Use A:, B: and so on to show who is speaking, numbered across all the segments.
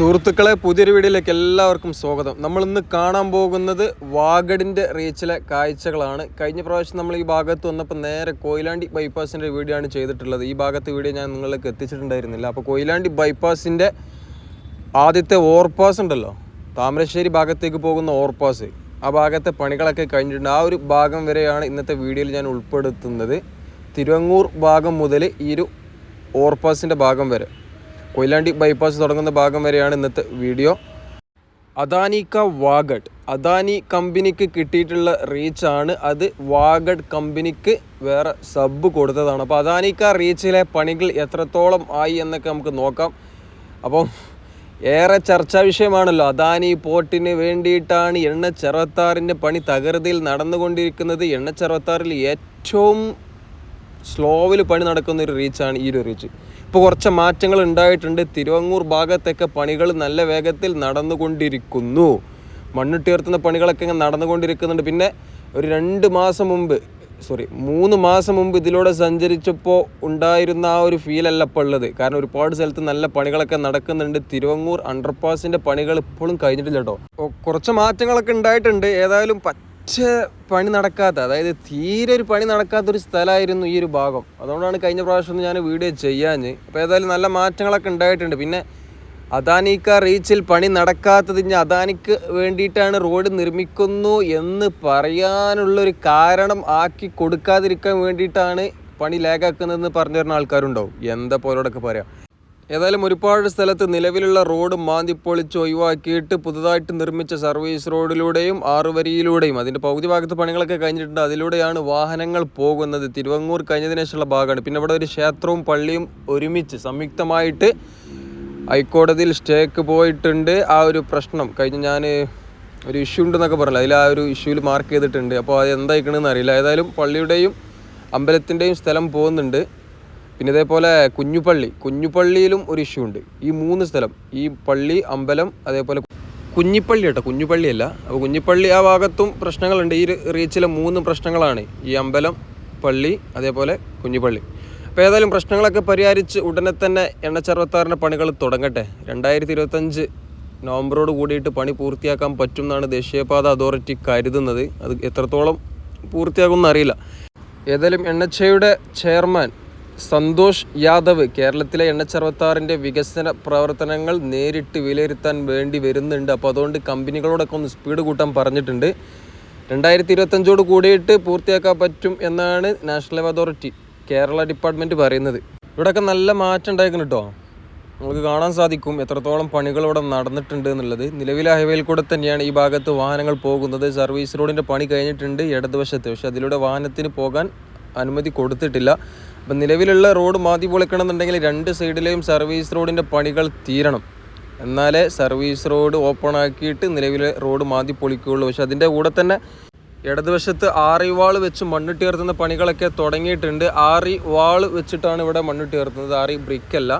A: സുഹൃത്തുക്കളെ പുതിയൊരു വീഡിയോയിലേക്ക് എല്ലാവർക്കും സ്വാഗതം. നമ്മൾ ഇന്ന് കാണാൻ പോകുന്നത് വാഗഡിന്റെ റീച്ചിലെ കാഴ്ചകളാണ്. കഴിഞ്ഞ പ്രാവശ്യം നമ്മൾ ഈ ഭാഗത്ത് വന്നപ്പോൾ നേരെ കൊയിലാണ്ടി ബൈപ്പാസിന്റെ വീഡിയോ ആണ് ചെയ്തിട്ടുള്ളത്. ഈ ഭാഗത്ത് വീഡിയോ ഞാൻ നിങ്ങൾക്ക് എത്തിച്ചിട്ടുണ്ടായിരുന്നില്ല. അപ്പോൾ കൊയിലാണ്ടി ബൈപ്പാസിന്റെ ആദ്യത്തെ ഓവർപാസ് ഉണ്ടല്ലോ? താമരശ്ശേരി ഭാഗത്തേക്ക് പോകുന്ന ഓവർപാസ്. ആ ഭാഗത്തെ പണികളൊക്കെ കഴിഞ്ഞിട്ടുണ്ട്. ആ ഒരു ഭാഗം വരെയാണ് ഇന്നത്തെ വീഡിയോയിൽ ഞാൻ ഉൾപ്പെടുത്തുന്നത്. തിരുവങ്ങൂർ ഭാഗം മുതൽ ഈ ഒരു ഓവർപാസിന്റെ ഭാഗം വരെ. കൊയിലാണ്ടി ബൈപ്പാസ് തുടങ്ങുന്ന ഭാഗം വരെയാണ് ഇന്നത്തെ വീഡിയോ. അദാനി ക വാഗഡ്. അദാനി കമ്പനിക്ക് കിട്ടിയിട്ടുള്ള റീച്ചാണ്. അത് വാഗഡ് കമ്പനിക്ക് വേറെ സബ് കൊടുത്തതാണ്. അപ്പോൾ അദാനിക്ക റീച്ചിലെ പണികൾ എത്രത്തോളം ആയി എന്നൊക്കെ നമുക്ക് നോക്കാം. അപ്പം ഏറെ ചർച്ചാ വിഷയമാണല്ലോ. അദാനി പോർട്ടിന് വേണ്ടിയിട്ടാണ് എണ്ണ ചെറുപത്താറിന്റെ പണി തകൃതിയിൽ നടന്നുകൊണ്ടിരിക്കുന്നത്. എണ്ണ ചെറുപത്താറിൽ ഏറ്റവും സ്ലോവിൽ പണി നടക്കുന്ന ഒരു റീച്ചാണ് ഈ ഒരു റീച്ച്. ഇപ്പോൾ കുറച്ച് മാറ്റങ്ങൾ ഉണ്ടായിട്ടുണ്ട്. തിരുവങ്ങൂർ ഭാഗത്തൊക്കെ പണികൾ നല്ല വേഗത്തിൽ നടന്നുകൊണ്ടിരിക്കുന്നു. മണ്ണിട്ടുയർത്തുന്ന പണികളൊക്കെ ഇങ്ങനെ നടന്നുകൊണ്ടിരിക്കുന്നുണ്ട്. പിന്നെ ഒരു രണ്ട് മാസം മുമ്പ് സോറി മൂന്ന് മാസം മുമ്പ് ഇതിലൂടെ സഞ്ചരിച്ചപ്പോൾ ഉണ്ടായിരുന്ന ആ ഒരു ഫീലല്ല ഇപ്പോൾ ഉള്ളത്. കാരണം ഒരുപാട് സ്ഥലത്ത് നല്ല പണികളൊക്കെ നടക്കുന്നുണ്ട്. തിരുവങ്ങൂർ അണ്ടർപാസിന്റെ പണികൾ ഇപ്പോഴും കഴിഞ്ഞിട്ടില്ല കേട്ടോ. കുറച്ച് മാറ്റങ്ങളൊക്കെ ഉണ്ടായിട്ടുണ്ട്. ഏതായാലും പച്ച പണി നടക്കാത്ത അതായത് തീരെ ഒരു പണി നടക്കാത്തൊരു സ്ഥലമായിരുന്നു ഈ ഒരു ഭാഗം. അതുകൊണ്ടാണ് കഴിഞ്ഞ പ്രാവശ്യം ഞാൻ വീഡിയോ ചെയ്യാഞ്ഞ്. അപ്പോൾ ഏതായാലും നല്ല മാറ്റങ്ങളൊക്കെ ഉണ്ടായിട്ടുണ്ട്. പിന്നെ അദാനിക്ക റീച്ചിൽ പണി നടക്കാത്തത് ഇനി അദാനിക്ക് വേണ്ടിയിട്ടാണ് റോഡ് നിർമ്മിക്കുന്നു എന്ന് പറയാനുള്ളൊരു കാരണം ആക്കി കൊടുക്കാതിരിക്കാൻ വേണ്ടിയിട്ടാണ് പണി ലാഗാക്കുന്നതെന്ന് പറഞ്ഞു തരുന്ന ആൾക്കാരുണ്ടാവും. എന്താ പോലോടൊക്കെ പറയാം? ഏതായാലും ഒരുപാട് സ്ഥലത്ത് നിലവിലുള്ള റോഡ് മാന്തിപ്പൊളിച്ച് ഒഴിവാക്കിയിട്ട് പുതുതായിട്ട് നിർമ്മിച്ച സർവീസ് റോഡിലൂടെയും ആറുവരിയിലൂടെയും അതിന്റെ പകുതി ഭാഗത്ത് പണികളൊക്കെ കഴിഞ്ഞിട്ടുണ്ട്. അതിലൂടെയാണ് വാഹനങ്ങൾ പോകുന്നത്. തിരുവങ്ങൂർ കഴിഞ്ഞതിന് ശേഷമുള്ള ഭാഗമാണ്. പിന്നെ ഇവിടെ ഒരു ക്ഷേത്രവും പള്ളിയും ഒരുമിച്ച് സംയുക്തമായിട്ട് ഹൈക്കോടതിയിൽ സ്റ്റേക്ക് പോയിട്ടുണ്ട്. ആ ഒരു പ്രശ്നം കഴിഞ്ഞ് ഞാൻ ഒരു ഇഷ്യൂ ഉണ്ടെന്നൊക്കെ പറഞ്ഞില്ല? അതിൽ ആ ഒരു ഇഷ്യൂവിൽ മാർക്ക് ചെയ്തിട്ടുണ്ട്. അപ്പോൾ അത് എന്തായിക്കണമെന്ന് അറിയില്ല. ഏതായാലും പള്ളിയുടെയും അമ്പലത്തിന്റെയും സ്ഥലം പോകുന്നുണ്ട്. പിന്നെ ഇതേപോലെ കുഞ്ഞുപള്ളി. കുഞ്ഞുപള്ളിയിലും ഒരു ഇഷ്യൂ ഉണ്ട്. ഈ മൂന്ന് സ്ഥലം. ഈ പള്ളി അമ്പലം അതേപോലെ കുഞ്ഞിപ്പള്ളി കേട്ടോ. കുഞ്ഞുപള്ളിയല്ല. അപ്പോൾ കുഞ്ഞിപ്പള്ളി ആ ഭാഗത്തും പ്രശ്നങ്ങളുണ്ട്. ഈ റീച്ചിലെ മൂന്ന് പ്രശ്നങ്ങളാണ്. ഈ അമ്പലം പള്ളി അതേപോലെ കുഞ്ഞിപ്പള്ളി അപ്പോൾ ഏതായാലും പ്രശ്നങ്ങളൊക്കെ പരിഹരിച്ച് ഉടനെ തന്നെ എണ്ണച്ചറുപത്താറിന്റെ പണികൾ തുടങ്ങട്ടെ. രണ്ടായിരത്തി ഇരുപത്തഞ്ച് നവംബറോട് കൂടിയിട്ട് പണി പൂർത്തിയാക്കാൻ പറ്റും എന്നാണ് ദേശീയപാത അതോറിറ്റി കരുതുന്നത്. അത് എത്രത്തോളം പൂർത്തിയാകുമെന്ന് അറിയില്ല. ഏതായാലും എണ്ണച്ചയുടെ ചെയർമാൻ സന്തോഷ് യാദവ് കേരളത്തിലെ എണ്ണച്ചറുപത്താറിന്റെ വികസന പ്രവർത്തനങ്ങൾ നേരിട്ട് വിലയിരുത്താൻ വേണ്ടി വരുന്നുണ്ട്. അപ്പോൾ അതുകൊണ്ട് കമ്പനികളോടൊക്കെ ഒന്ന് സ്പീഡ് കൂട്ടാൻ പറഞ്ഞിട്ടുണ്ട്. രണ്ടായിരത്തി ഇരുപത്തഞ്ചോട് കൂടിയിട്ട് പൂർത്തിയാക്കാൻ പറ്റും എന്നാണ് national level authority Kerala department പറയുന്നത്. ഇവിടെയൊക്കെ നല്ല മാറ്റം ഉണ്ടായിരിക്കുന്നു കേട്ടോ. നമുക്ക് കാണാൻ സാധിക്കും എത്രത്തോളം പണികൾ ഇവിടെ നടന്നിട്ടുണ്ട് എന്നുള്ളത്. നിലവിലെ ഹൈവേയിൽ കൂടെ തന്നെയാണ് ഈ ഭാഗത്ത് വാഹനങ്ങൾ പോകുന്നത്. സർവീസ് റോഡിന്റെ പണി കഴിഞ്ഞിട്ടുണ്ട് ഇടതുവശത്ത്. പക്ഷേ അതിലൂടെ വാഹനത്തിന് പോകാൻ അനുമതി കൊടുത്തിട്ടില്ല. അപ്പം നിലവിലുള്ള റോഡ് മാതി പൊളിക്കണമെന്നുണ്ടെങ്കിൽ രണ്ട് സൈഡിലെയും സർവീസ് റോഡിന്റെ പണികൾ തീരണം. എന്നാലേ സർവീസ് റോഡ് ഓപ്പൺ ആക്കിയിട്ട് നിലവിലെ റോഡ് മാതി പൊളിക്കുകയുള്ളൂ. പക്ഷെ അതിന്റെ കൂടെ തന്നെ ഇടതുവശത്ത് ആറി വാൾ വെച്ച് മണ്ണിട്ട് ഉയർത്തുന്ന പണികളൊക്കെ തുടങ്ങിയിട്ടുണ്ട്. ആറി വാൾ വെച്ചിട്ടാണ് ഇവിടെ മണ്ണിട്ട് ഉയർത്തുന്നത് ആറി ബ്രിക്കല്ല.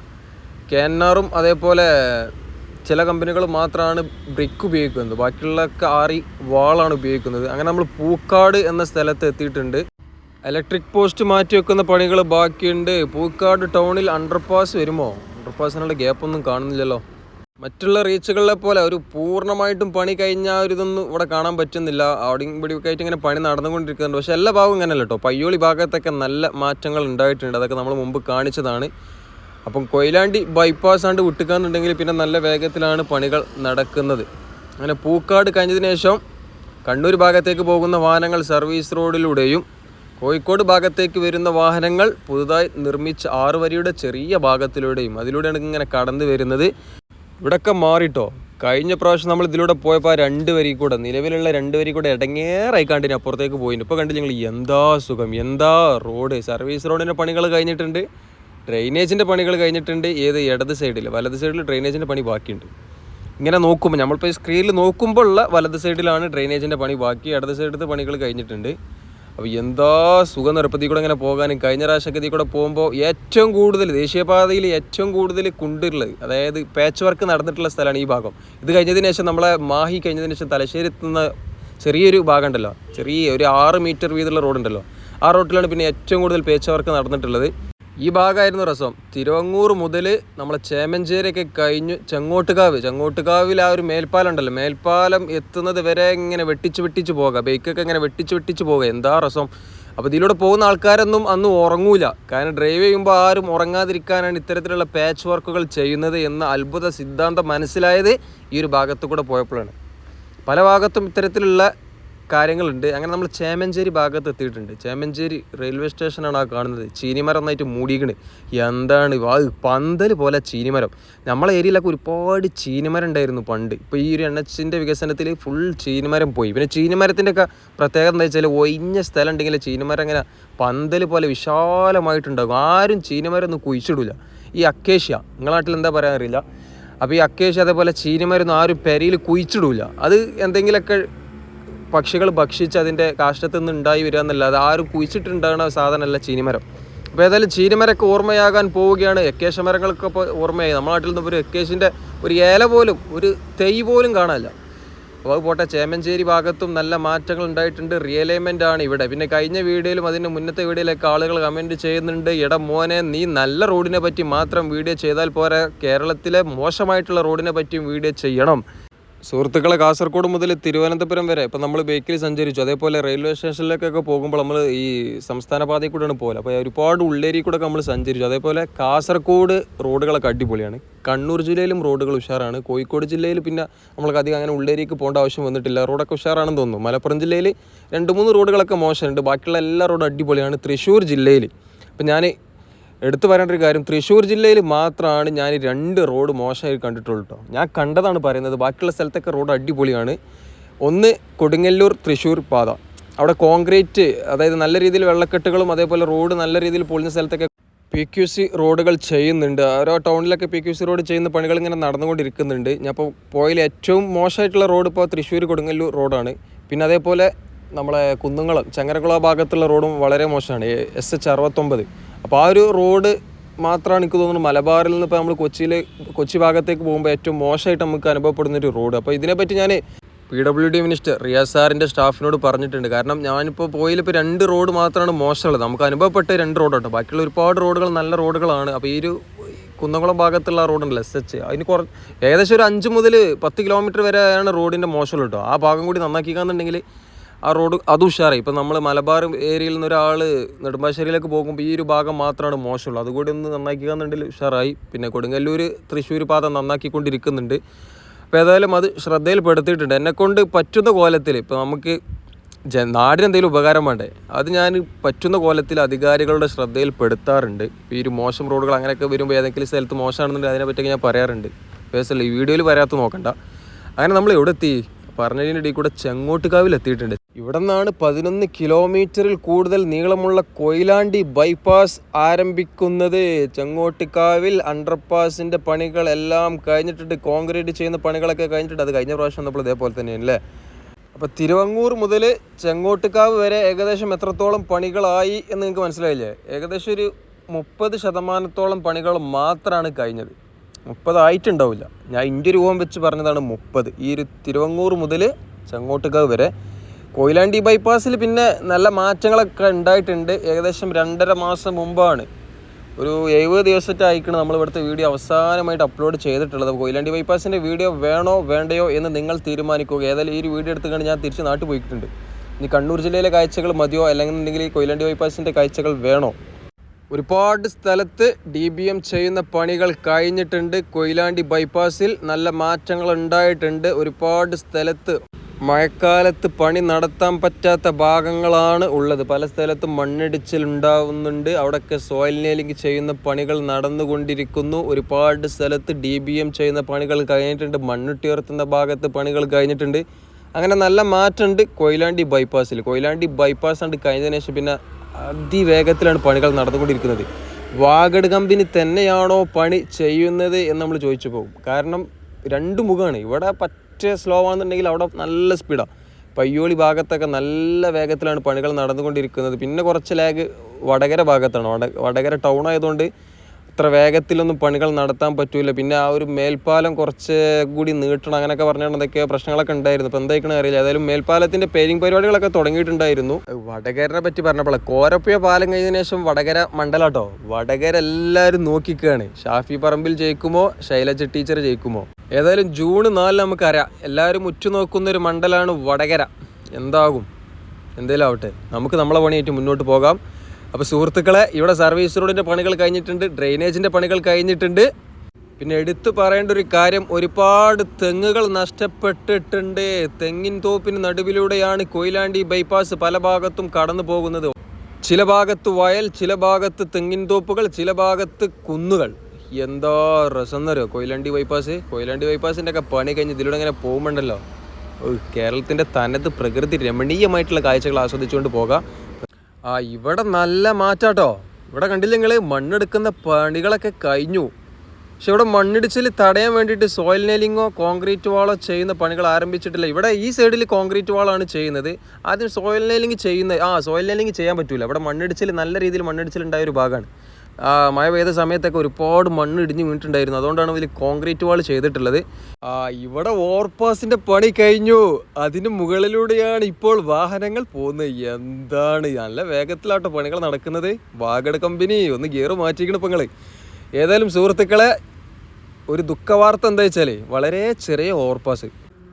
A: കാനാറും അതേപോലെ ചില കമ്പനികൾ മാത്രമാണ് ബ്രിക്ക് ഉപയോഗിക്കുന്നത്. ബാക്കിയുള്ളതൊക്കെ ആറി വാളാണ് ഉപയോഗിക്കുന്നത്. അങ്ങനെ നമ്മൾ പൂക്കാട് എന്ന സ്ഥലത്ത് എത്തിയിട്ടുണ്ട്. ഇലക്ട്രിക് പോസ്റ്റ് മാറ്റി വെക്കുന്ന പണികൾ ബാക്കിയുണ്ട്. പൂക്കാട് ടൗണിൽ അണ്ടർപാസ് വരുമോ? അണ്ടർപാസിനുള്ള ഗ്യാപ്പൊന്നും കാണുന്നില്ലല്ലോ. മറ്റുള്ള റീച്ചുകളിലെ പോലെ ഒരു പൂർണമായിട്ടും പണി കഴിഞ്ഞ ഒരു ഇതൊന്നും ഇവിടെ കാണാൻ പറ്റുന്നില്ല. അവിടെയും ഇവിടെയൊക്കെ ആയിട്ട് ഇങ്ങനെ പണി നടന്നുകൊണ്ടിരിക്കുന്നുണ്ട്. പക്ഷേ എല്ലാ ഭാഗവും ഇങ്ങനെയല്ല കേട്ടോ പയ്യോളി ഭാഗത്തൊക്കെ നല്ല മാറ്റങ്ങൾ ഉണ്ടായിട്ടുണ്ട്. അതൊക്കെ നമ്മൾ മുമ്പ് കാണിച്ചതാണ്. അപ്പം കൊയിലാണ്ടി ബൈപ്പാസ് ആണ്ട് വിട്ടുക്കാന്നുണ്ടെങ്കിൽ പിന്നെ നല്ല വേഗത്തിലാണ് പണികൾ നടക്കുന്നത്. അങ്ങനെ പൂക്കാട് കഴിഞ്ഞതിന് ശേഷം കണ്ണൂർ ഭാഗത്തേക്ക് പോകുന്ന വാഹനങ്ങൾ സർവീസ് റോഡിലൂടെയും കോഴിക്കോട് ഭാഗത്തേക്ക് വരുന്ന വാഹനങ്ങൾ പുതുതായി നിർമ്മിച്ച ആറ് വരിയുടെ ചെറിയ ഭാഗത്തിലൂടെയും അതിലൂടെയാണ് ഇങ്ങനെ കടന്നു വരുന്നത്. ഇവിടൊക്കെ മാറിട്ടോ. കഴിഞ്ഞ പ്രാവശ്യം നമ്മൾ ഇതിലൂടെ പോയപ്പോൾ രണ്ട് വരി കൂടെ നിലവിലുള്ള രണ്ട് വരി കൂടെ ഇടങ്ങേറായി കണ്ടിന് അപ്പുറത്തേക്ക് പോയിന്. ഇപ്പോൾ കണ്ടില്ല നിങ്ങൾ എന്താ സുഖം എന്താ റോഡ്? സർവീസ് റോഡിന്റെ പണികൾ കഴിഞ്ഞിട്ടുണ്ട്. ഡ്രെയിനേജിന്റെ പണികൾ കഴിഞ്ഞിട്ടുണ്ട്. ഏത് ഇടത് സൈഡിൽ വലത് സൈഡിൽ ഡ്രെയിനേജിന്റെ പണി ബാക്കിയുണ്ട്. ഇങ്ങനെ നോക്കുമ്പോൾ നമ്മളിപ്പോൾ സ്ക്രീനിൽ നോക്കുമ്പോൾ ഉള്ള വലത് സൈഡിലാണ് ഡ്രെയിനേജിന്റെ പണി. ബാക്കി ഇടത് സൈഡിലത്തെ പണികൾ കഴിഞ്ഞിട്ടുണ്ട്. അപ്പോൾ എന്താ സുഖം നിരപ്പത്തിൽ കൂടെ ഇങ്ങനെ പോകാനും കഴിഞ്ഞ പ്രാവശ്യത്തിൽ കൂടെ പോകുമ്പോൾ ഏറ്റവും കൂടുതൽ ദേശീയപാതയിൽ ഏറ്റവും കൂടുതൽ കുണ്ടുള്ളത് അതായത് പാച്ച് വർക്ക് നടന്നിട്ടുള്ള സ്ഥലമാണ് ഈ ഭാഗം. ഇത് കഴിഞ്ഞതിന് ശേഷം നമ്മളെ മാഹി കഴിഞ്ഞതിന് ശേഷം തലശ്ശേരി എത്തുന്ന ചെറിയൊരു ഭാഗം ഉണ്ടല്ലോ ചെറിയ ഒരു ആറ് മീറ്റർ വീതമുള്ള റോഡുണ്ടല്ലോ ആ റോട്ടിലാണ് പിന്നെ ഏറ്റവും കൂടുതൽ പേച്ച് വർക്ക് നടന്നിട്ടുള്ളത്. ഈ ഭാഗമായിരുന്നു രസം. തിരുവങ്ങൂർ മുതൽ നമ്മളെ ചേമഞ്ചേരിയൊക്കെ കഴിഞ്ഞ് ചെങ്ങോട്ടുകാവ്. ചെങ്ങോട്ടുകാവിൽ ആ ഒരു മേൽപ്പാലം ഉണ്ടല്ലോ മേൽപ്പാലം എത്തുന്നത് വരെ ഇങ്ങനെ വെട്ടിച്ച് വെട്ടിച്ച് പോകാം. ബൈക്കൊക്കെ ഇങ്ങനെ വെട്ടിച്ച് വെട്ടിച്ച് പോകുക എന്താ രസം? അപ്പോൾ ഇതിലൂടെ പോകുന്ന ആൾക്കാരൊന്നും അന്ന് ഉറങ്ങൂല. കാരണം ഡ്രൈവ് ചെയ്യുമ്പോൾ ആരും ഉറങ്ങാതിരിക്കാനാണ് ഇത്തരത്തിലുള്ള പാച്ച് വർക്കുകൾ ചെയ്യുന്നത് എന്ന അത്ഭുത സിദ്ധാന്തം മനസ്സിലായത് ഈ ഒരു ഭാഗത്തു കൂടെ പോയപ്പോഴാണ്. പല ഭാഗത്തും ഇത്തരത്തിലുള്ള കാര്യങ്ങളുണ്ട്. അങ്ങനെ നമ്മൾ ചേമഞ്ചേരി ഭാഗത്ത് എത്തിയിട്ടുണ്ട്. ചേമഞ്ചേരി റെയിൽവേ സ്റ്റേഷനാണ് ആ കാണുന്നത്. ചീനിമരം നന്നായിട്ട് മൂടിയിക്കണ്. എന്താണ് വാ പന്തൽ പോലെ ചീനിമരം. നമ്മളെ ഏരിയയിലൊക്കെ ഒരുപാട് ചീനിമരം ഉണ്ടായിരുന്നു പണ്ട്. ഇപ്പോൾ ഈ ഒരു എണ്ണച്ചിന്റെ വികസനത്തിൽ ഫുൾ ചീനിമരം പോയി. പിന്നെ ചീനിമരത്തിന്റെ ഒക്കെ പ്രത്യേകത എന്താ വെച്ചാൽ ഒഴിഞ്ഞ സ്ഥലം ഉണ്ടെങ്കിൽ ചീനിമരം ഇങ്ങനെ പന്തൽ പോലെ വിശാലമായിട്ടുണ്ടാകും. ആരും ചീനിമരം ഒന്നും കുഴിച്ചിടില്ല ഈ അക്കേഷ്യ നിങ്ങളുടെ നാട്ടിൽ എന്താ പറയാൻ അറിയില്ല? അപ്പോൾ ഈ അക്കേഷ്യ അതേപോലെ ചീനിമരൊന്നും ആരും പെരയിൽ കുഴിച്ചിടില്ല അത് എന്തെങ്കിലുമൊക്കെ പക്ഷികൾ ഭക്ഷിച്ച് അതിന്റെ കാഷ്ടത്തിൽ നിന്ന് ഉണ്ടായി വരിക എന്നല്ലാതെ ആരും കുഴിച്ചിട്ടുണ്ടാകുന്ന സാധനമല്ല ചീനിമരം. അപ്പോൾ ഏതായാലും ചീനിമരൊക്കെ ഓർമ്മയാകാൻ പോവുകയാണ്. എക്കേശ മരങ്ങളൊക്കെ ഇപ്പോൾ ഓർമ്മയായി. നമ്മുടെ നാട്ടിൽ നിന്ന് ഒരു എക്കേശിന്റെ ഒരു ഏല പോലും ഒരു തൈ പോലും കാണാനില്ല. അപ്പോൾ അത് പോട്ടെ ചേമഞ്ചേരി ഭാഗത്തും നല്ല മാറ്റങ്ങൾ ഉണ്ടായിട്ടുണ്ട്. റിയലൈൻമെന്റ് ആണ് ഇവിടെ. പിന്നെ കഴിഞ്ഞ വീഡിയോയിലും അതിന്റെ മുന്നത്തെ വീഡിയോയിലൊക്കെ ആളുകൾ കമന്റ് ചെയ്യുന്നുണ്ട്. ഇട മോനെ നീ നല്ല റോഡിനെ പറ്റി മാത്രം വീഡിയോ ചെയ്താൽ പോരാ. കേരളത്തിലെ മോശമായിട്ടുള്ള റോഡിനെ പറ്റിയും വീഡിയോ ചെയ്യണം. സുഹൃത്തുക്കളെ കാസർഗോഡ് മുതൽ തിരുവനന്തപുരം വരെ ഇപ്പം നമ്മൾ ബൈക്കിൽ സഞ്ചരിച്ചു. അതേപോലെ റെയിൽവേ സ്റ്റേഷനിലേക്കൊക്കെ പോകുമ്പോൾ നമ്മൾ ഈ സംസ്ഥാന പാതയിൽ കൂടെയാണ് പോകൽ. അപ്പോൾ ഒരുപാട് ഉള്ളേരി കൂടെ നമ്മൾ സഞ്ചരിച്ചു. അതേപോലെ കാസർഗോഡ് റോഡുകളൊക്കെ അടിപൊളിയാണ്. കണ്ണൂർ ജില്ലയിലും റോഡുകൾ ഉഷാറാണ്. കോഴിക്കോട് ജില്ലയിൽ പിന്നെ നമ്മൾക്ക് അധികം അങ്ങനെ ഉള്ളേരിക്ക് പോകേണ്ട ആവശ്യം വന്നിട്ടില്ല. റോഡൊക്കെ ഉഷാറാണെന്ന് തോന്നുന്നു. മലപ്പുറം ജില്ലയിൽ രണ്ട് മൂന്ന് റോഡുകളൊക്കെ മോശമുണ്ട്. ബാക്കിയുള്ള എല്ലാ റോഡും അടിപൊളിയാണ്. തൃശ്ശൂർ ജില്ലയിൽ. അപ്പം ഞാൻ എടുത്തു പറയേണ്ട ഒരു കാര്യം തൃശ്ശൂർ ജില്ലയിൽ മാത്രമാണ് ഞാൻ രണ്ട് റോഡ് മോശമായി കണ്ടിട്ടുള്ളൂ കേട്ടോ ഞാൻ കണ്ടതാണ് പറയുന്നത് ബാക്കിയുള്ള സ്ഥലത്തൊക്കെ റോഡ് അടിപൊളിയാണ്. ഒന്ന് കൊടുങ്ങല്ലൂർ തൃശ്ശൂർ പാത. അവിടെ കോൺക്രീറ്റ് അതായത് നല്ല രീതിയിൽ വെള്ളക്കെട്ടുകളും അതേപോലെ റോഡ് നല്ല രീതിയിൽ പൊളിഞ്ഞ സ്ഥലത്തൊക്കെ പി ക്യു സി റോഡുകൾ ചെയ്യുന്നുണ്ട്. ഓരോ ടൗണിലൊക്കെ പി ക്യു സി റോഡ് ചെയ്യുന്ന പണികൾ ഇങ്ങനെ നടന്നുകൊണ്ടിരിക്കുന്നുണ്ട്. ഞാൻ ഇപ്പോൾ പോയതിൽ ഏറ്റവും മോശമായിട്ടുള്ള റോഡ് ഇപ്പോൾ തൃശ്ശൂർ കൊടുങ്ങല്ലൂർ റോഡാണ്. പിന്നെ അതേപോലെ നമ്മളെ കുന്നുംകുളം ചങ്ങരക്കുള ഭാഗത്തുള്ള റോഡും വളരെ മോശമാണ്. എസ് എച്ച് അറുപത്തൊമ്പത്. അപ്പോൾ ആ ഒരു റോഡ് മാത്രമാണ് എനിക്ക് തോന്നുന്നത് മലബാറിൽ നിന്ന് ഇപ്പോൾ നമ്മൾ കൊച്ചിയിൽ കൊച്ചി ഭാഗത്തേക്ക് പോകുമ്പോൾ ഏറ്റവും മോശമായിട്ട് നമുക്ക് അനുഭവപ്പെടുന്ന ഒരു റോഡ്. അപ്പോൾ ഇതിനെപ്പറ്റി ഞാൻ P W D minister Riyas സാറിന്റെ സ്റ്റാഫിനോട് പറഞ്ഞിട്ടുണ്ട്. കാരണം ഞാനിപ്പോൾ പോയിൽ ഇപ്പോൾ രണ്ട് റോഡ് മാത്രമാണ് മോശമുള്ളത്. നമുക്ക് അനുഭവപ്പെട്ട രണ്ട് റോഡുണ്ട്. ബാക്കിയുള്ള ഒരുപാട് റോഡുകൾ നല്ല റോഡുകളാണ്. അപ്പോൾ ഈ ഒരു കുന്നംകുളം ഭാഗത്തുള്ള റോഡുണ്ടല്ലോ എസ് എച്ച് അതിന് കുറ ഏകദേശം ഒരു അഞ്ച് മുതൽ പത്ത് കിലോമീറ്റർ വരെയാണ് റോഡിന്റെ മോശമുള്ളൂ കേട്ടോ ആ ഭാഗം കൂടി നന്നാക്കിക്കാന്നുണ്ടെങ്കിൽ ആ റോഡ് അത് ഉഷാറായി. ഇപ്പം നമ്മൾ മലബാർ ഏരിയയിൽ നിന്ന് ഒരാൾ നെടുമ്പാശ്ശേരിയിലേക്ക് പോകുമ്പോൾ ഈ ഒരു ഭാഗം മാത്രമാണ് മോശമുള്ളൂ അതുകൂടി ഒന്ന് നന്നാക്കുക എന്നുണ്ടെങ്കിൽ ഉഷാറായി. പിന്നെ കൊടുങ്ങല്ലൂർ തൃശ്ശൂർ പാത നന്നാക്കിക്കൊണ്ടിരിക്കുന്നുണ്ട്. അപ്പോൾ ഏതായാലും അത് ശ്രദ്ധയിൽപ്പെടുത്തിയിട്ടുണ്ട്. എന്നെക്കൊണ്ട് പറ്റുന്ന കോലത്തിൽ ഇപ്പോൾ നമുക്ക് ജ നാടിന് എന്തെങ്കിലും ഉപകാരം വേണ്ടേ? അത് ഞാൻ പറ്റുന്ന കോലത്തിൽ അധികാരികളുടെ ശ്രദ്ധയിൽപ്പെടുത്താറുണ്ട്. ഇപ്പോൾ ഈ ഒരു മോശം റോഡുകൾ അങ്ങനെയൊക്കെ വരുമ്പോൾ ഏതെങ്കിലും സ്ഥലത്ത് മോശമാണെന്നുണ്ടെങ്കിൽ അതിനെപ്പറ്റിയൊക്കെ ഞാൻ പറയാറുണ്ട്. പേഴ്സണലി വീഡിയോയിൽ പറയാത്ത നോക്കണ്ട. അങ്ങനെ നമ്മൾ എവിടെ എത്തി പറഞ്ഞതിന്റെ ഇടയിൽ കൂടെ ചെങ്ങോട്ടുകാവിൽ എത്തിയിട്ടുണ്ട്. ഇവിടെ നിന്നാണ് പതിനൊന്ന് കിലോമീറ്ററിൽ കൂടുതൽ നീളമുള്ള കൊയിലാണ്ടി ബൈപ്പാസ് ആരംഭിക്കുന്നത്. ചെങ്ങോട്ടുകാവിൽ അണ്ടർപാസിന്റെ പണികളെല്ലാം കഴിഞ്ഞിട്ടുണ്ട്. കോൺക്രീറ്റ് ചെയ്യുന്ന പണികളൊക്കെ കഴിഞ്ഞിട്ടുണ്ട്. അത് കഴിഞ്ഞ പ്രാവശ്യം നമ്മൾ ഇതേപോലെ തന്നെയാണ് അല്ലേ അപ്പോൾ തിരുവങ്ങൂർ മുതൽ ചെങ്ങോട്ടുകാവ് വരെ ഏകദേശം എത്രത്തോളം പണികളായി എന്ന് നിങ്ങൾക്ക് മനസ്സിലായില്ലേ? ഏകദേശം ഒരു മുപ്പത് ശതമാനത്തോളം പണികൾ മാത്രമാണ് കഴിഞ്ഞത്. മുപ്പതായിട്ടുണ്ടാവില്ല. ഞാൻ ഇന്റെ രൂപം വെച്ച് പറഞ്ഞതാണ് മുപ്പത്. ഈ ഒരു തിരുവങ്ങൂർ മുതൽ ചെങ്ങോട്ടുകാവ് വരെ. കൊയിലാണ്ടി ബൈപ്പാസിൽ പിന്നെ നല്ല മാറ്റങ്ങളൊക്കെ ഉണ്ടായിട്ടുണ്ട്. ഏകദേശം രണ്ടര മാസം മുമ്പാണ്. ഒരു എഴുപത് ദിവസത്തെ ആയിക്കണം നമ്മൾ ഇവിടുത്തെ വീഡിയോ അവസാനമായിട്ട് അപ്ലോഡ് ചെയ്തിട്ടുള്ളത്. കൊയിലാണ്ടി ബൈപ്പാസിന്റെ വീഡിയോ വേണോ വേണ്ടയോ എന്ന് നിങ്ങൾ തീരുമാനിക്കുക. ഏതായാലും ഈ ഒരു വീഡിയോ എടുത്തുകൊണ്ട് ഞാൻ തിരിച്ച് നാട്ടിൽ പോയിട്ടുണ്ട്. ഇനി കണ്ണൂർ ജില്ലയിലെ കാഴ്ചകൾ മതിയോ? അല്ലെങ്കിൽ കൊയിലാണ്ടി ബൈപ്പാസിന്റെ കാഴ്ചകൾ വേണോ? ഒരുപാട് സ്ഥലത്ത് ഡി ബി എം ചെയ്യുന്ന പണികൾ കഴിഞ്ഞിട്ടുണ്ട്. കൊയിലാണ്ടി ബൈപ്പാസിൽ നല്ല മാറ്റങ്ങൾ ഉണ്ടായിട്ടുണ്ട്. ഒരുപാട് സ്ഥലത്ത് മഴക്കാലത്ത് പണി നടത്താൻ പറ്റാത്ത ഭാഗങ്ങളാണ് ഉള്ളത്. പല സ്ഥലത്തും മണ്ണിടിച്ചിൽ ഉണ്ടാവുന്നുണ്ട്. അവിടെയൊക്കെ സോയിൽ നെയിലിംഗ് ചെയ്യുന്ന പണികൾ നടന്നുകൊണ്ടിരിക്കുന്നു. ഒരുപാട് സ്ഥലത്ത് ഡി ബി എം ചെയ്യുന്ന പണികൾ കഴിഞ്ഞിട്ടുണ്ട്. മണ്ണിട്ടി ഉയർത്തുന്ന ഭാഗത്ത് പണികൾ കഴിഞ്ഞിട്ടുണ്ട്. അങ്ങനെ നല്ല മാറ്റമുണ്ട് കൊയിലാണ്ടി ബൈപ്പാസിൽ. കൊയിലാണ്ടി ബൈപ്പാസ് ഉണ്ട് കഴിഞ്ഞതിന് ശേഷം പിന്നെ അതിവേഗത്തിലാണ് പണികൾ നടന്നുകൊണ്ടിരിക്കുന്നത്. വാഗഡ് കമ്പനി തന്നെയാണോ പണി ചെയ്യുന്നത് എന്ന് നമ്മൾ ചോദിച്ചു പോകും. കാരണം രണ്ട് മുഖമാണ്. ഇവിടെ പറ്റ സ്ലോ ആണെന്നുണ്ടെങ്കിൽ അവിടെ നല്ല സ്പീഡാണ് പയ്യോളി ഭാഗത്തൊക്കെ നല്ല വേഗത്തിലാണ് പണികൾ നടന്നുകൊണ്ടിരിക്കുന്നത്. പിന്നെ കുറച്ച് ലാഗ് വടകര ഭാഗത്താണ്. വട വടകര ടൗൺ ആയതുകൊണ്ട് ഇത്ര വേഗത്തിലൊന്നും പണികൾ നടത്താൻ പറ്റൂല. പിന്നെ ആ ഒരു മേൽപ്പാലം കുറച്ച് കൂടി നീട്ടണം അങ്ങനെയൊക്കെ പറഞ്ഞുകൊണ്ട് എന്തൊക്കെയോ പ്രശ്നങ്ങളൊക്കെ ഉണ്ടായിരുന്നു. അപ്പോൾ എന്തായിരിക്കണം അറിയില്ല. ഏതായാലും മേൽപ്പാലത്തിന്റെ പെയിന്റിങ് പരിപാടികളൊക്കെ തുടങ്ങിയിട്ടുണ്ടായിരുന്നു. വടകരനെ പറ്റി പറഞ്ഞപ്പോൾ കോരപ്പിയ പാലം കഴിഞ്ഞതിന് ശേഷം വടകര മണ്ഡലാട്ടോ. വടകര എല്ലാവരും നോക്കിക്കുകയാണ് ഷാഫി പറമ്പിൽ ജയിക്കുമോ? ശൈലജ ടീച്ചർ ജയിക്കുമോ? ഏതായാലും ജൂൺ നാലിൽ നമുക്കറിയാം. എല്ലാവരും ഉറ്റുനോക്കുന്ന ഒരു മണ്ഡലമാണ് വടകര. എന്താകും? എന്തേലും ആവട്ടെ. നമുക്ക് നമ്മളെ പണിയായിട്ട് മുന്നോട്ട് പോകാം. അപ്പോൾ സുഹൃത്തുക്കളെ ഇവിടെ സർവീസ് റോഡിന്റെ പണികൾ കഴിഞ്ഞിട്ടുണ്ട് ഡ്രെയിനേജിന്റെ പണികൾ കഴിഞ്ഞിട്ടുണ്ട്. പിന്നെ എടുത്തു പറയേണ്ട ഒരു കാര്യം ഒരുപാട് തെങ്ങുകൾ നഷ്ടപ്പെട്ടിട്ടുണ്ട്. തെങ്ങിൻ തോപ്പിന് നടുവിലൂടെയാണ് കൊയിലാണ്ടി ബൈപ്പാസ് പല ഭാഗത്തും കടന്നു പോകുന്നത്. ചില ഭാഗത്ത് വയൽ ചില ഭാഗത്ത് തെങ്ങിൻ തോപ്പുകൾ ചില ഭാഗത്ത് കുന്നുകൾ. എന്താ രസം എന്നറിയോ? കൊയിലാണ്ടി ബൈപ്പാസ് കൊയിലാണ്ടി ബൈപ്പാസിന്റെ ഒക്കെ പണി കഴിഞ്ഞ് ഇതിലൂടെ ഇങ്ങനെ പോകുമ്പോണ്ടല്ലോ. കേരളത്തിന്റെ തനത് പ്രകൃതി രമണീയമായിട്ടുള്ള കാഴ്ചകൾ ആസ്വദിച്ചുകൊണ്ട് പോകാം. ആ ഇവിടെ നല്ല മാറ്റാട്ടോ. ഇവിടെ കണ്ടില്ല നിങ്ങൾ മണ്ണെടുക്കുന്ന പണികളൊക്കെ കഴിഞ്ഞു. പക്ഷെ ഇവിടെ മണ്ണിടിച്ചിൽ തടയാൻ വേണ്ടിയിട്ട് സോയിൽ നെയിലിങ്ങോ കോൺക്രീറ്റ് വാളോ ചെയ്യുന്ന പണികൾ ആരംഭിച്ചിട്ടില്ല. ഇവിടെ ഈ സൈഡിൽ കോൺക്രീറ്റ് വാളാണ് ചെയ്യുന്നത്. ആദ്യം സോയിൽ നെയിലിംഗ് ചെയ്യുന്ന ആ സോയിൽ നെയിലിംഗ് ചെയ്യാൻ പറ്റില്ല ഇവിടെ മണ്ണിടിച്ചിൽ നല്ല രീതിയിൽ മണ്ണിടിച്ചിൽ ഉണ്ടായ ഒരു ഭാഗമാണ്. മഴ പെയ്ത സമയത്തൊക്കെ ഒരുപാട് മണ്ണ് ഇടിഞ്ഞ് വീണിട്ടുണ്ടായിരുന്നു. അതുകൊണ്ടാണ് ഇതിൽ കോൺക്രീറ്റ് വാൾ ചെയ്തിട്ടുള്ളത്. ഇവിടെ ഓവർപാസിന്റെ പണി കഴിഞ്ഞു. അതിന് മുകളിലൂടെയാണ് ഇപ്പോൾ വാഹനങ്ങൾ പോകുന്നത്. എന്താണ് നല്ല വേഗത്തിലാട്ടോ പണികൾ നടക്കുന്നത്. വാഗഡ് കമ്പനി ഒന്ന് ഗിയർ മാറ്റിക്കണം ഇപ്പം ഏതായാലും സുഹൃത്തുക്കളെ ഒരു ദുഃഖവാർത്ത എന്താ വെച്ചാൽ വളരെ ചെറിയ ഓവർപാസ്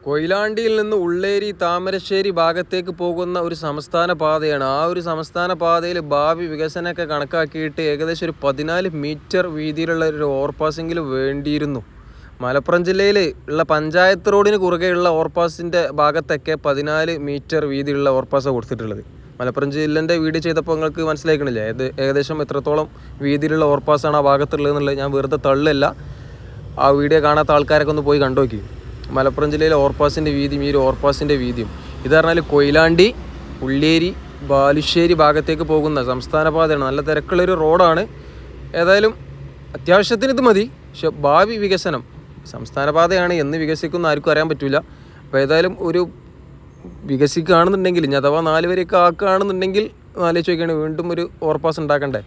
A: കൊയിലാണ്ടിയിൽ നിന്ന് ഉള്ളേരി താമരശ്ശേരി ഭാഗത്തേക്ക് പോകുന്ന ഒരു സംസ്ഥാന പാതയാണ്. ആ ഒരു സംസ്ഥാന പാതയിൽ ഭാവി വികസനമൊക്കെ കണക്കാക്കിയിട്ട് ഏകദേശം ഒരു പതിനാല് മീറ്റർ വീതിയിലുള്ള ഒരു ഓവർപാസെങ്കിലും വേണ്ടിയിരുന്നു. മലപ്പുറം ജില്ലയിൽ ഉള്ള പഞ്ചായത്ത് റോഡിന് കുറുകെയുള്ള ഓവർപാസിന്റെ ഭാഗത്തൊക്കെ പതിനാല് മീറ്റർ വീതിയുള്ള ഓവർപാസാണ് കൊടുത്തിട്ടുള്ളത്. മലപ്പുറം ജില്ലേന്റെ വീഡിയോ ചെയ്തപ്പോൾ നിങ്ങൾക്ക് മനസ്സിലാക്കണില്ല ഏത് ഏകദേശം എത്രത്തോളം വീതിയിലുള്ള ഓവർപാസാണ് ആ ഭാഗത്തുള്ളത് എന്നുള്ളത് ഞാൻ വെറുതെ തള്ളല്ല. ആ വീഡിയോ കാണാത്ത ആൾക്കാരൊക്കെ ഒന്ന് പോയി കണ്ടു നോക്കി മലപ്പുറം ജില്ലയിലെ ഓവർപാസിന്റെ വീതിയും ഈ ഒരു ഓവർപാസിന്റെ വീതിയും. ഇത് പറഞ്ഞാൽ കൊയിലാണ്ടി ഉള്ളേരി ബാലുശ്ശേരി ഭാഗത്തേക്ക് പോകുന്ന സംസ്ഥാന പാതയാണ്. നല്ല തിരക്കുള്ളൊരു റോഡാണ്. ഏതായാലും അത്യാവശ്യത്തിന് ഇത് മതി. പക്ഷെ ഭാവി വികസനം സംസ്ഥാന പാതയാണ് എന്ന് വികസിക്കുന്ന ആർക്കും അറിയാൻ പറ്റില്ല അപ്പോൾ ഏതായാലും ഒരു വികസിക്കുകയാണെന്നുണ്ടെങ്കിൽ ഇനി അഥവാ നാല് വരെയൊക്കെ ആക്കുകയാണെന്നുണ്ടെങ്കിൽ നാലേ ചോദിക്കുകയാണ് വീണ്ടും ഒരു ഓവർപാസ് ഉണ്ടാക്കണ്ടേ?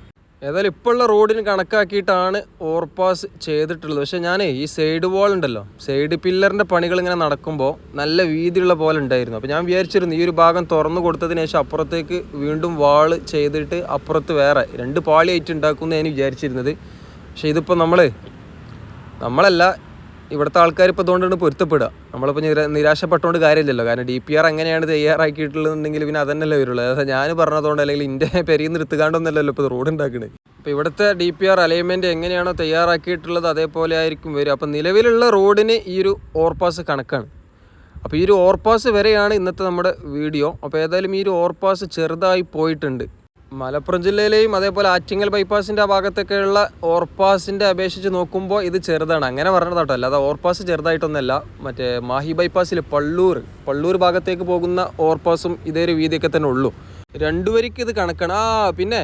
A: ഏതായാലും ഇപ്പോഴുള്ള റോഡിന് കണക്കാക്കിയിട്ടാണ് ഓവർപാസ് ചെയ്തിട്ടുള്ളത്. പക്ഷേ ഞാൻ ഈ സൈഡ് വാൾ ഉണ്ടല്ലോ സൈഡ് പില്ലറിന്റെ പണികൾ ഇങ്ങനെ നടക്കുമ്പോൾ നല്ല വീതിയുള്ള പോലെ ഉണ്ടായിരുന്നു. അപ്പോൾ ഞാൻ വിചാരിച്ചിരുന്നു ഈ ഒരു ഭാഗം തുറന്നു കൊടുത്തതിന് ശേഷം അപ്പുറത്തേക്ക് വീണ്ടും വാൾ ചെയ്തിട്ട് അപ്പുറത്ത് വേറെ രണ്ട് പാളിയായിട്ട് എന്ന് ഞാൻ വിചാരിച്ചിരുന്നത്. പക്ഷേ ഇതിപ്പോൾ നമ്മൾ നമ്മളല്ല ഇവിടുത്തെ ആൾക്കാർ ഇപ്പോൾ അതുകൊണ്ടാണ് പൊരുത്തപ്പെടുക. നമ്മളിപ്പോൾ നിര നിരാശപ്പെട്ടുകൊണ്ട് കാര്യമില്ലല്ലോ. കാരണം ഡി പി ആർ എങ്ങനെയാണ് തയ്യാറാക്കിയിട്ടുള്ളതെന്നുണ്ടെങ്കിൽ പിന്നെ അതന്നെയല്ലേ വരുള്ളൂ. അതായത് ഞാൻ പറഞ്ഞതുകൊണ്ട് അല്ലെങ്കിൽ ഇന്റെ പെരിയിൽ നിന്ന് എടുത്തുകാണ്ടൊന്നല്ലല്ലോ ഇപ്പോൾ റോഡ് ഉണ്ടാക്കുന്നത് അപ്പോൾ ഇവിടുത്തെ ഡി പി ആർ അലൈൻമെന്റ് എങ്ങനെയാണോ തയ്യാറാക്കിയിട്ടുള്ളത് അതേപോലെ ആയിരിക്കും വരും അപ്പോൾ നിലവിലുള്ള റോഡിന് ഈ ഒരു ഓവർപാസ് കണക്കാണ്. അപ്പോൾ ഈ ഒരു ഓവർപാസ് വരെയാണ് ഇന്നത്തെ നമ്മുടെ വീഡിയോ. അപ്പോൾ ഏതായാലും ഈ ഒരു ഓവർപാസ് ചെറുതായി പോയിട്ടുണ്ട്. മലപ്പുറം ജില്ലയിലെയും അതേപോലെ ആറ്റിങ്ങൽ ബൈപ്പാസിന്റെ ആ ഭാഗത്തൊക്കെയുള്ള ഓർപ്പാസിന്റെ അപേക്ഷിച്ച് നോക്കുമ്പോൾ ഇത് ചെറുതാണ്. അങ്ങനെ പറഞ്ഞത് കേട്ടോ. അല്ലാതെ ഓർപ്പാസ് ചെറുതായിട്ടൊന്നല്ല മറ്റേ മാഹി ബൈപ്പാസിൽ പള്ളൂർ പള്ളൂർ ഭാഗത്തേക്ക് പോകുന്ന ഓർപ്പാസും ഇതേ ഒരു വീതിയൊക്കെ തന്നെ ഉള്ളൂ. രണ്ടു വരിക്ക് ഇത് കണക്കാണ്. ആ പിന്നെ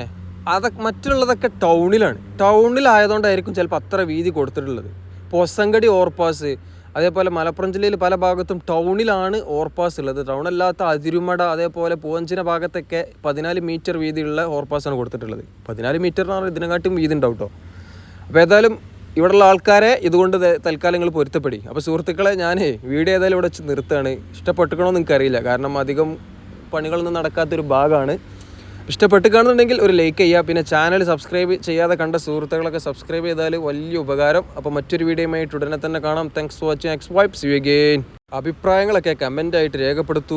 A: അതൊക്കെ മറ്റുള്ളതൊക്കെ ടൗണിലാണ്. ടൗണിലായതുകൊണ്ടായിരിക്കും ചിലപ്പോൾ അത്ര വീതി കൊടുത്തിട്ടുള്ളത്. പൊസങ്കടി ഓവർപാസ് അതേപോലെ മലപ്പുറം ജില്ലയിൽ പല ഭാഗത്തും ടൗണിലാണ് ഓവർപാസ് ഉള്ളത്. ടൗണല്ലാത്ത അതിരുമട അതേപോലെ പൂവഞ്ചിന ഭാഗത്തൊക്കെ പതിനാല് മീറ്റർ വീതിയുള്ള ഓവർപാസാണ് കൊടുത്തിട്ടുള്ളത്. പതിനാല് മീറ്റർ എന്ന് പറഞ്ഞാൽ ഇതിനെക്കാട്ടും വീതി ഉണ്ടാവും കേട്ടോ അപ്പോൾ ഏതായാലും ഇവിടെയുള്ള ആൾക്കാരെ ഇതുകൊണ്ട് തൽക്കാലങ്ങൾ പൊരുത്തപ്പെടി. അപ്പോൾ സുഹൃത്തുക്കളെ ഞാൻ വീട് ഏതായാലും ഇവിടെ വെച്ച് നിർത്തുകയാണ്. ഇഷ്ടപ്പെട്ടുക്കണോ എന്ന് എനിക്കറിയില്ല കാരണം അധികം പണികളൊന്നും നടക്കാത്തൊരു ഭാഗമാണ്. ഇഷ്ടപ്പെട്ട് കാണുന്നുണ്ടെങ്കിൽ ഒരു ലൈക്ക് ചെയ്യുക. പിന്നെ ചാനൽ സബ്സ്ക്രൈബ് ചെയ്യാതെ കണ്ട സുഹൃത്തുക്കളൊക്കെ സബ്സ്ക്രൈബ് ചെയ്താൽ വലിയ ഉപകാരം. അപ്പോൾ മറ്റൊരു വീഡിയോയുമായിട്ട് ഉടനെ തന്നെ കാണാം. Thanks for watching X wipes you again അഭിപ്രായങ്ങളൊക്കെ കമന്റായിട്ട് രേഖപ്പെടുത്തൂ.